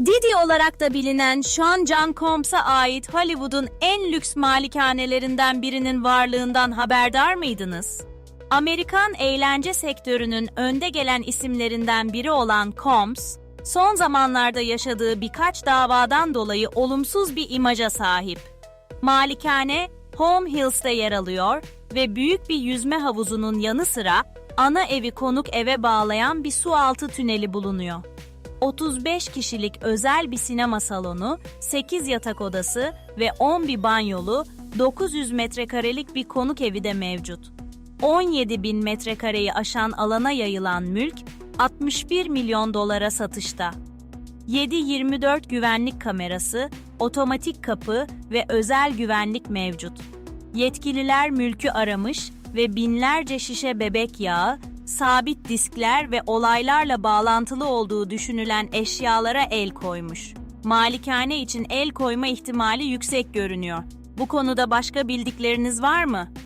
Didi olarak da bilinen Sean John Combs'a ait Hollywood'un en lüks malikanelerinden birinin varlığından haberdar mıydınız? Amerikan eğlence sektörünün önde gelen isimlerinden biri olan Combs, son zamanlarda yaşadığı birkaç davadan dolayı olumsuz bir imaja sahip. Malikane, Home Hills'te yer alıyor ve büyük bir yüzme havuzunun yanı sıra ana evi konuk eve bağlayan bir su altı tüneli bulunuyor. 35 kişilik özel bir sinema salonu, 8 yatak odası ve 11 banyolu 900 metrekarelik bir konuk evi de mevcut. 17 bin metrekareyi aşan alana yayılan mülk 61 milyon dolara satışta. 7-24 güvenlik kamerası, otomatik kapı ve özel güvenlik mevcut. Yetkililer mülkü aramış ve binlerce şişe bebek yağı, sabit diskler ve olaylarla bağlantılı olduğu düşünülen eşyalara el koymuş. Malikane için el koyma ihtimali yüksek görünüyor. Bu konuda başka bildikleriniz var mı?